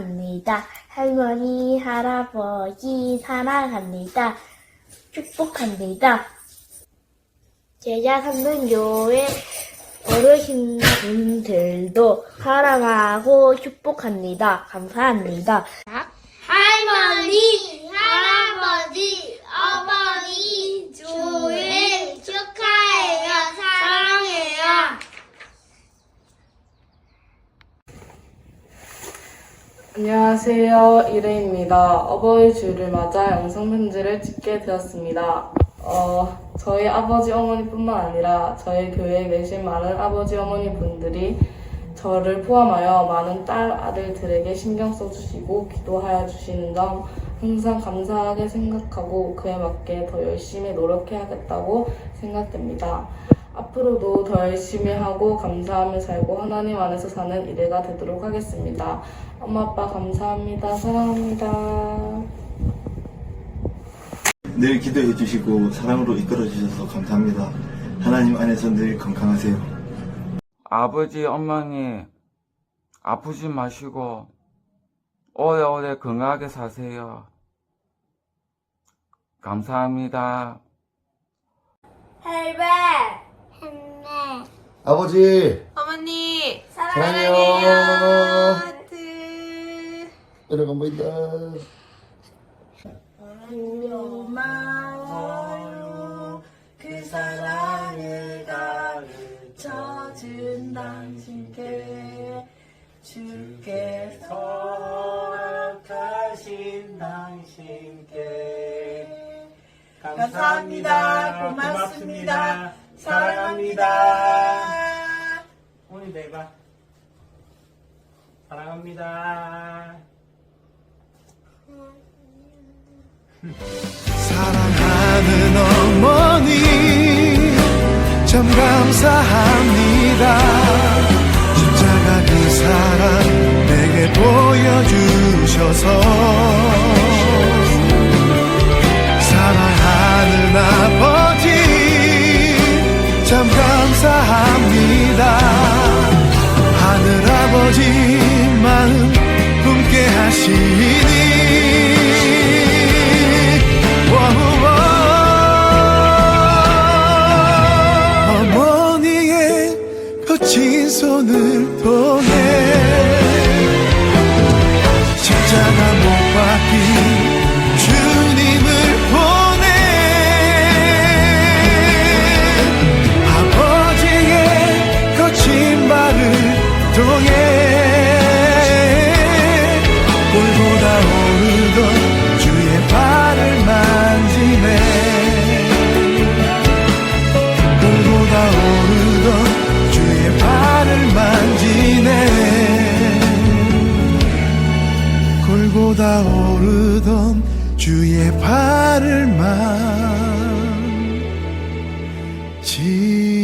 사랑합니다. 할머니, 할아버지 사랑합니다. 축복합니다. 제자 삼등교회 어르신분들도 사랑하고 축복합니다. 감사합니다. 할머니, 할아버지, 어머니, 주일 축하해요. 사랑해요. 안녕하세요. 이래입니다. 어버이 주일을 맞아 영상 편지를 찍게 되었습니다. 어, 저희 아버지 어머니뿐만 아니라 저희 교회에 계신 많은 아버지 어머니 분들이 저를 포함하여 많은 딸 아들들에게 신경 써주시고 기도하여 주시는 점 항상 감사하게 생각하고 그에 맞게 더 열심히 노력해야겠다고 생각됩니다. 앞으로도 더 열심히 하고 감사하며 살고 하나님 안에서 사는 이래가 되도록 하겠습니다. 엄마 아빠 감사합니다. 사랑합니다. 늘 기도해 주시고 사랑으로 이끌어 주셔서 감사합니다. 하나님 안에서 늘 건강하세요. 아버지, 어머니, 아프지 마시고, 오래오래 건강하게 사세요. 감사합니다. 할배, 할매, 아버지. 어머니. 사랑해요. 하트 여러분 보인다. 고마워요. 그 사랑을 가르쳐준 당신께 주께서 허락하신 당신께. 감사합니다. 고맙습니다. 사랑합니다 사랑합니다. 사랑하는 어머니 참 감사합니다 골보다 오르던 주의 발을 만지네